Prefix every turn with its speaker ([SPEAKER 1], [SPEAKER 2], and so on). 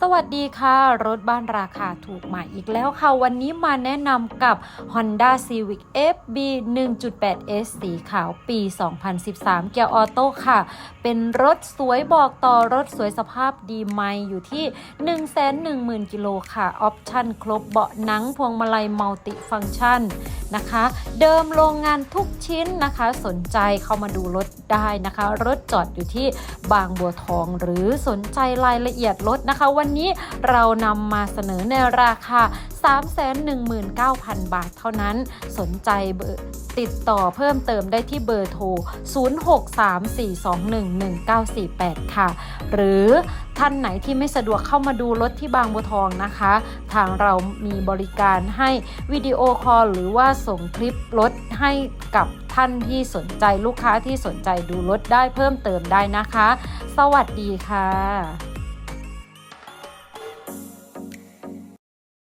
[SPEAKER 1] สวัสดีค่ะ รถบ้านราคาถูกมาอีกแล้วค่ะ วันนี้มาแนะนำกับ Honda Civic FB 1.8S สีขาวปี 2013 เกียร์ออโต้ค่ะ เป็นรถสวยบอกต่อรถสวยสภาพดีไม่อยู่ที่ 110,000 กิโลค่ะ ออปชั่นครบเบาะหนังพวงมาลัยมัลติฟังชันนะคะ เดิมโรงงานทุกชิ้นนะคะ สนใจเข้ามาดูรถได้นะคะ รถจอดอยู่ที่บางบัวทองหรือสนใจรายละเอียดรถนะคะวันนี้เรานำมาเสนอในราคา 319,000 บาทเท่านั้น สนใจเบอร์ติดต่อเพิ่มเติมได้ที่เบอร์โทร 0634211948 ค่ะ หรือท่านไหนที่ไม่สะดวกเข้ามาดูรถที่บางบัวทองนะคะ ทางเรามีบริการให้วิดีโอคอลหรือว่าส่งคลิปรถให้กับท่านที่สนใจลูกค้าที่สนใจดูรถได้เพิ่มเติมได้นะคะ สวัสดีค่ะ